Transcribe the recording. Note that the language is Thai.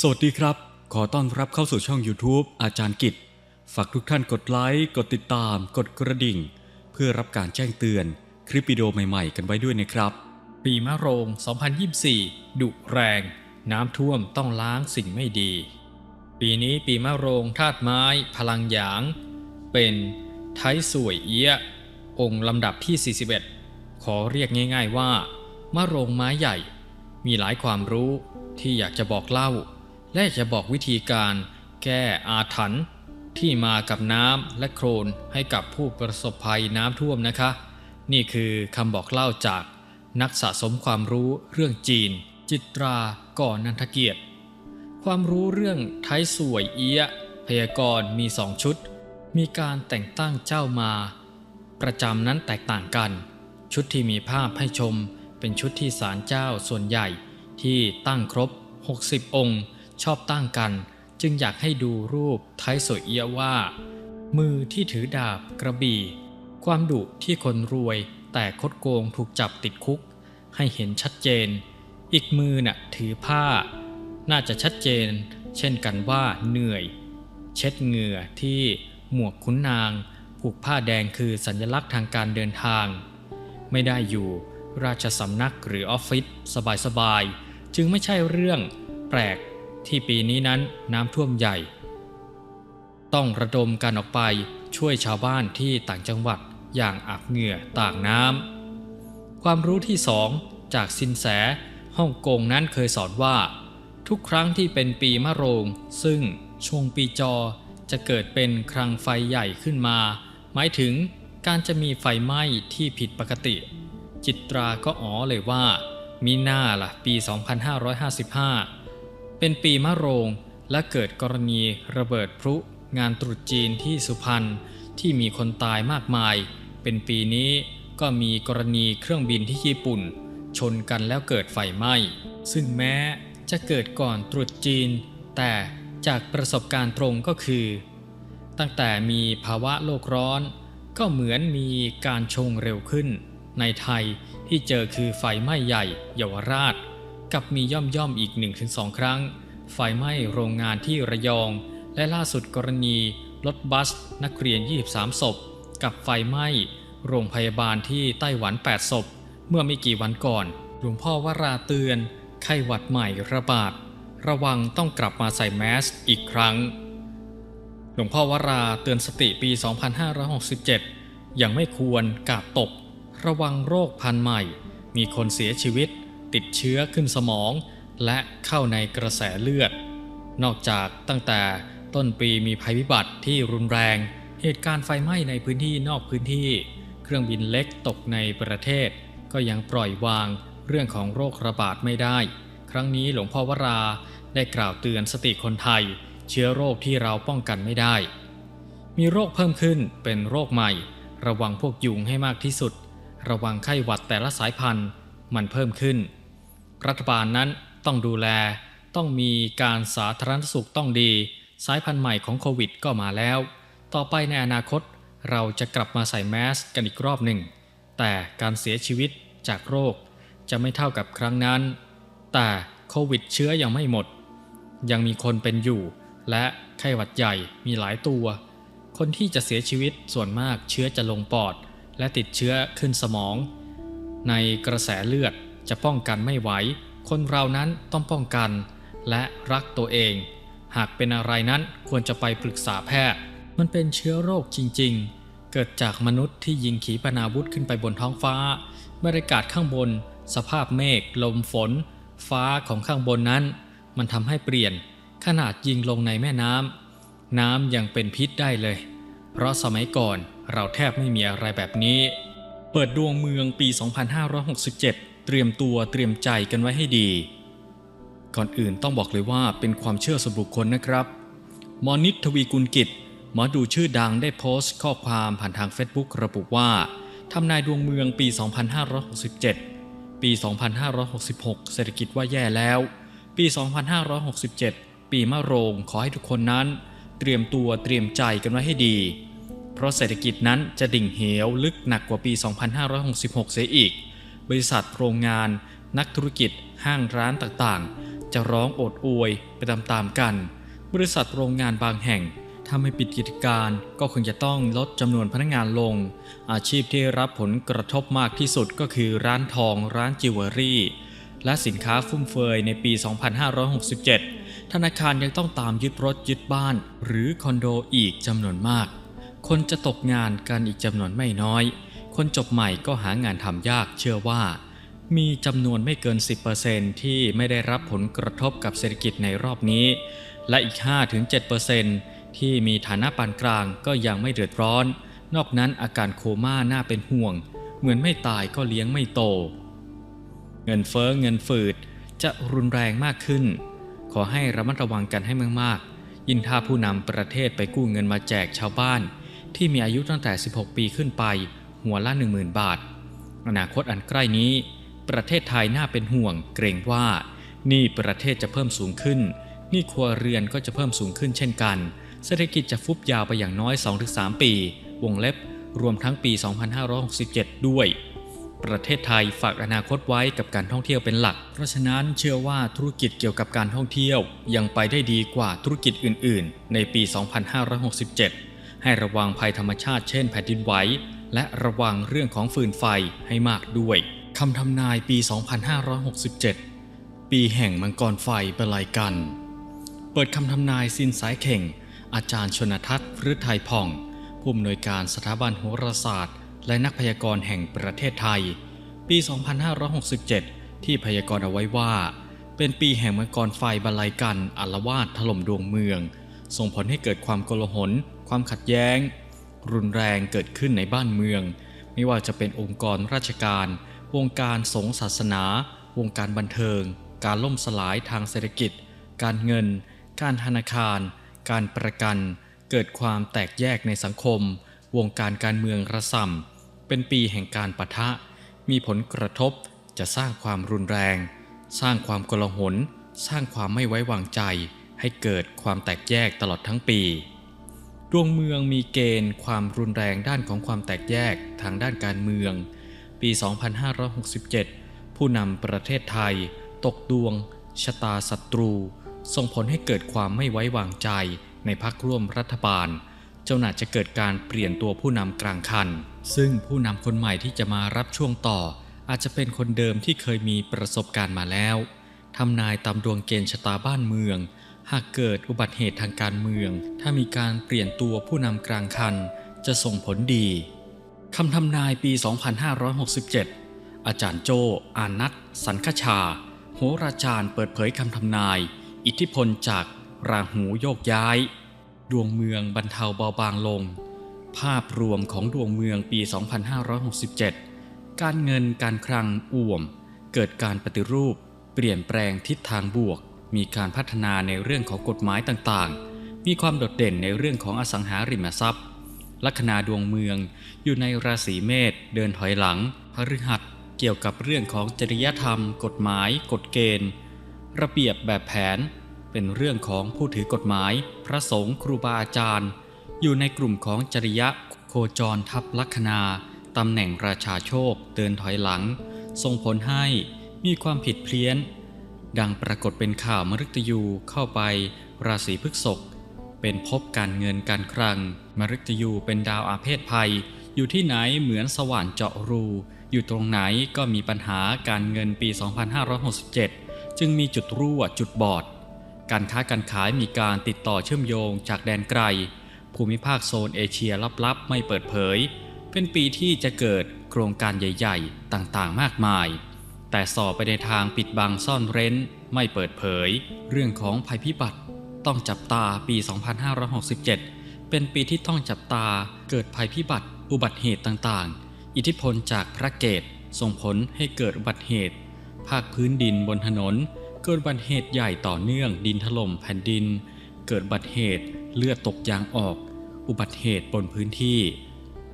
สวัสดีครับ ขอต้อนรับเข้าสู่ช่อง YouTube อาจารย์กิจ ฝากทุกท่านกดไลค์ กดติดตาม กดกระดิ่ง เพื่อรับการแจ้งเตือนคลิปวิดีโอใหม่ๆ กันไว้ด้วยนะครับ ปีมะโรง 2024 ดุแรง น้ำท่วมต้องล้างสิ่งไม่ดี ปีนี้ปีมะโรงธาตุไม้ พลังหยาง เป็นไทยสวยเอี้ยะองค์ลำดับที่ 41 ขอเรียกง่าย ๆว่ามะโรงไม้ใหญ่ มีหลายความรู้ที่อยากจะบอกเล่า และจะบอกวิธีการแก้อาถรรพ์ที่มากับน้ำและโคลนให้กับผู้ประสบภัยน้ำท่วมนะคะ นี่คือคำบอกเล่าจากนักสะสมความรู้เรื่องจีน จิตราก่อนนันทเกียรติ ความรู้เรื่องไทยสวยเอียะพยากรณ์มีสองชุด มีการแต่งตั้งเจ้ามา ประจำนั้นแตกต่างกัน ชุดที่มีภาพให้ชมเป็นชุดที่ศาลเจ้าส่วนใหญ่ที่ตั้งครบ 60 องค์ ชอบตั้งกัน จึงอยากให้ดูรูปไทยสวยเอียว่า มือที่ถือดาบกระบี่ ความดุที่คนรวยแต่คดโกงถูกจับติดคุก ให้เห็นชัดเจน อีกมือน่ะถือผ้า น่าจะชัดเจน เช่นกันว่าเหนื่อย เช็ดเหงื่อที่หมวกขุนนางผูกผ้าแดงคือสัญลักษณ์ทางการเดินทาง ไม่ได้อยู่ราชสำนักหรือออฟฟิศสบายๆ จึงไม่ใช่เรื่องแปลก ที่ปีนี้นั้นน้ำท่วมใหญ่ ต้องระดมกันออกไปช่วยชาวบ้านที่ต่างจังหวัดอย่างอาบเหงื่อต่างน้ำความรู้ที่สองจากสินแสฮ่องกงนั้นเคยสอนว่า ทุกครั้งที่เป็นปีมะโรง ซึ่งช่วงปีจอจะเกิดเป็นครังไฟใหญ่ขึ้นมา หมายถึงการจะมีไฟไหม้ที่ผิดปกติ จิตราก็อ๋อเลยว่า มีหน้าล่ะปี 2555 เป็นปีมะโรง และเกิดกรณีระเบิดพลุงานตรุษจีนที่สุพรรณที่มีคนตายมากมาย เป็นปีนี้ก็มีกรณีเครื่องบินที่ญี่ปุ่น ชนกันแล้วเกิดไฟไหม้ ซึ่งแม้จะเกิดก่อนตรุษจีน แต่จากประสบการณ์ตรงก็คือ ตั้งแต่มีภาวะโลกร้อน ก็เหมือนมีการชงเร็วขึ้น ในไทยที่เจอคือไฟไหม้ใหญ่เยาวราช กับมีย่อมย่อมอีก 1-2 ครั้ง ไฟไหม้โรงงานที่ระยอง และล่าสุดกรณีรถบัสนักเรียน 23 ศพ กับไฟไหม้โรงพยาบาลที่ไต้หวัน 8 ศพ เมื่อไม่กี่วันก่อน หลวงพ่อวราเตือน ไข้หวัดใหม่ระบาด ระวังต้องกลับมาใส่แมสอีกครั้ง หลวงพ่อวราเตือนสติปี 2567 ยังไม่ควรกาดตก ระวังโรคพันธุ์ใหม่ มีคนเสียชีวิต ติดเชื้อขึ้นสมอง และเข้าในกระแสเลือด นอกจากตั้งแต่ต้นปีมีภัยพิบัติที่รุนแรง เหตุการณ์ไฟไหม้ในพื้นที่นอกพื้นที่ เครื่องบินเล็กตกในประเทศ ก็ยังปล่อยวางเรื่องของโรคระบาดไม่ได้ ครั้งนี้หลวงพ่อวราได้กล่าวเตือนสติคนไทย เชื้อโรคที่เราป้องกันไม่ได้ มีโรคเพิ่มขึ้นเป็นโรคใหม่ ระวังพวกยุงให้มากที่สุด ระวังไข้หวัดแต่ละสายพันธุ์ มันเพิ่มขึ้น รัฐบาลนั้นต้องดูแล ต้องมีการสาธารณสุขต้องดี สายพันธุ์ใหม่ของโควิดก็มาแล้ว ต่อไปในอนาคตเราจะกลับมาใส่แมสกันอีกรอบหนึ่ง แต่การเสียชีวิตจากโรค จะไม่เท่ากับครั้งนั้น แต่โควิดเชื้อยังไม่หมด ยังมีคนเป็นอยู่ และไข้หวัดใหญ่มีหลายตัว คนที่จะเสียชีวิตส่วนมากเชื้อจะลงปอด และติดเชื้อขึ้นสมอง ในกระแสเลือด จะป้องกันไม่ไหว คนเรานั้นต้องป้องกัน และรักตัวเอง หากเป็นอะไรนั้นควรจะไปปรึกษาแพทย์ มันเป็นเชื้อโรคจริง ๆ เกิดจากมนุษย์ที่ยิงขีปนาวุธขึ้นไปบนท้องฟ้า บรรยากาศข้างบน สภาพเมฆ ลมฝน ฟ้าของข้างบนนั้น มันทำให้เปลี่ยน ขนาดยิงลงในแม่น้ำ น้ำยังเป็นพิษได้เลย เพราะสมัยก่อนเราแทบไม่มีอะไรแบบนี้ เปิดดวงเมืองปี 2567 เตรียมตัวเตรียมใจกันไว้ให้ดี ก่อนอื่นต้องบอกเลยว่าเป็นความเชื่อส่วนบุคคลนะครับมอนิตทวีกุลกิจหมอดูชื่อดังได้โพสต์ข้อความผ่านทาง Facebook ระบุว่าทำนายดวงเมืองปี 2567 ปี 2566 เศรษฐกิจว่าแย่แล้ว ปี 2567 ปีมะโรงขอให้ทุกคนนั้น เตรียมตัวเตรียมใจกันไว้ให้ดี เพราะเศรษฐกิจนั้นจะดิ่งเหวลึกหนักกว่าปี 2566 เสียอีก บริษัทโรงงาน นักธุรกิจ ห้างร้านต่างๆ จะร้องโอดอวยไปตามๆกัน บริษัทโรงงานบางแห่งถ้าไม่ปิดกิจการก็คงจะต้องลดจำนวนพนักงานลง อาชีพที่รับผลกระทบมากที่สุดก็คือร้านทองร้านจิวเวลรี่ และสินค้าฟุ่มเฟือยในปี 2567 ธนาคารยังต้องตามยึดรถยึดบ้าน หรือคอนโดอีกจำนวนมาก คนจะตกงานกันอีกจำนวนไม่น้อย คนจบใหม่ก็หางานทำยากเชื่อว่า มีจำนวนไม่เกิน 10%ที่ไม่ได้รับผลกระทบกับเศรษฐกิจในรอบนี้ และอีก 5-7%ที่มีฐานะปานกลางก็ยังไม่เดือดร้อน นอกนั้นอาการโคม่าน่าเป็นห่วง เหมือนไม่ตายก็เลี้ยงไม่โต เงินเฟ้อเงินฝืดจะรุนแรงมากขึ้น ขอให้ระมัดระวังกันให้มากๆ ยิ่งถ้าผู้นำประเทศไปกู้เงินมาแจกชาวบ้าน ที่มีอายุตั้งแต่ 16 ปีขึ้นไป หัวละ 10,000 บาท อนาคตอันใกล้นี้ ประเทศไทยน่าเป็นห่วง เกรงว่านี้ประเทศจะเพิ่มสูงขึ้น นี้ครัวเรือนก็จะเพิ่มสูงขึ้นเช่นกัน เศรษฐกิจจะฟุบยาวไปอย่างน้อย 2-3 ปี วงเล็บรวมทั้งปี 2567 ด้วย ประเทศไทยฝากอนาคตไว้กับการท่องเที่ยวเป็นหลัก เพราะฉะนั้นเชื่อว่าธุรกิจเกี่ยวกับการท่องเที่ยว ยังไปได้ดีกว่าธุรกิจอื่น ๆ ในปี 2567 ให้ระวังภัยธรรมชาติเช่นแผ่นดินไหว และระวังเรื่องของฟืนไฟให้มากด้วยคำทำนายปี 2567 ปีแห่งมังกรไฟบรรลัยกัน เปิดคำทำนายซินสายเข่ง อาจารย์ชนทัศน์ฤทัยผ่อง ผู้อำนวยการสถาบันโหราศาสตร์ และนักพยากรณ์แห่งประเทศไทย ปี 2567 ที่พยากรณ์เอาไว้ว่า เป็นปีแห่งมังกรไฟบรรลัยกันอลวาดถล่มดวงเมือง ส่งผลให้เกิดความโกลาหล ความขัดแย้ง รุนแรงเกิดขึ้นในบ้านเมือง ไม่ว่าจะเป็นองค์กรราชการ วงการสงฆ์ศาสนา วงการบันเทิง การล่มสลายทางเศรษฐกิจ การเงิน การธนาคาร การประกัน เกิดความแตกแยกในสังคม วงการการเมืองระส่ำเป็นปีแห่งการปะทะ มีผลกระทบจะสร้างความรุนแรง สร้างความโกลาหลสร้างความไม่ไว้วางใจ ให้เกิดความแตกแยกตลอดทั้งปี ดวงเมืองมีเกณฑ์ความรุนแรงด้านของความแตกแยกทางด้านการเมือง ปี 2567 ผู้นำประเทศไทย ตกดวง ชะตาศัตรู ส่งผลให้เกิดความไม่ไว้วางใจในพักร่วมรัฐบาล เจ้าหน้าจะเกิดการเปลี่ยนตัวผู้นำกลางคัน ซึ่งผู้นำคนใหม่ที่จะมารับช่วงต่อ อาจจะเป็นคนเดิมที่เคยมีประสบการณ์มาแล้วทำนายตามดวงเกณฑ์ชะตาบ้านเมือง หากเกิดอุบัติเหตุทางการเมือง ถ้ามีการเปลี่ยนตัวผู้นำกลางคัน จะส่งผลดีคำทำนายปี 2567 อาจารย์โจ อานัทสันคชา โหราจารย์เปิดเผยคำทำนาย อิทธิพลจากราหูโยกย้าย ดวงเมืองบรรเทาเบาบางลง ภาพรวมของดวงเมืองปี 2567 การเงินการคลังอ่วม เกิดการปฏิรูป เปลี่ยนแปลงทิศทางบวก มีการพัฒนาในเรื่องของกฎหมายต่างๆ มีความโดดเด่นในเรื่องของอสังหาริมทรัพย์ ลัคนาดวงเมืองอยู่ในราศีเมษเดินถอยหลังพฤหัสเกี่ยวกับเรื่องของจริยธรรม กฎหมาย กฎเกณฑ์ ระเบียบแบบแผน เป็นเรื่องของผู้ถือกฎหมาย พระสงฆ์ครูบาอาจารย์ อยู่ในกลุ่มของจริยะโคจรทับลัคนาตำแหน่งราชาโชคเดินถอยหลังส่งผลให้มีความผิดเพี้ยน ดังปรากฏเป็นข่าวมฤตยูเข้าไป ราศีพฤษภเป็นภพการเงินการคลัง มฤตยูเป็นดาวอาเพศภัย อยู่ที่ไหนเหมือนสว่านเจาะรู อยู่ตรงไหนก็มีปัญหาการเงินปี 2567 จึงมีจุดรั่วจุดบอด การค้าการขายมีการติดต่อเชื่อมโยงจากแดนไกล ภูมิภาคโซนเอเชียลับๆ ไม่เปิดเผย เป็นปีที่จะเกิดโครงการใหญ่ ๆ ต่างๆ มากมาย แต่สอบไปในทางปิดบังซ่อนเร้น ไม่เปิดเผย เรื่องของภัยพิบัติ ต้องจับตาปี 2567 เป็นปีที่ต้องจับตาเกิดภัยพิบัติ อุบัติเหตุต่างๆ อิทธิพลจากพระเกตส่งผลให้เกิดอุบัติเหตุ ภาคพื้นดินบนถนน เกิดอุบัติเหตุใหญ่ต่อเนื่องดินถล่มแผ่นดิน เกิดอุบัติเหตุเลือดตกยางออก อุบัติเหตุบนพื้นที่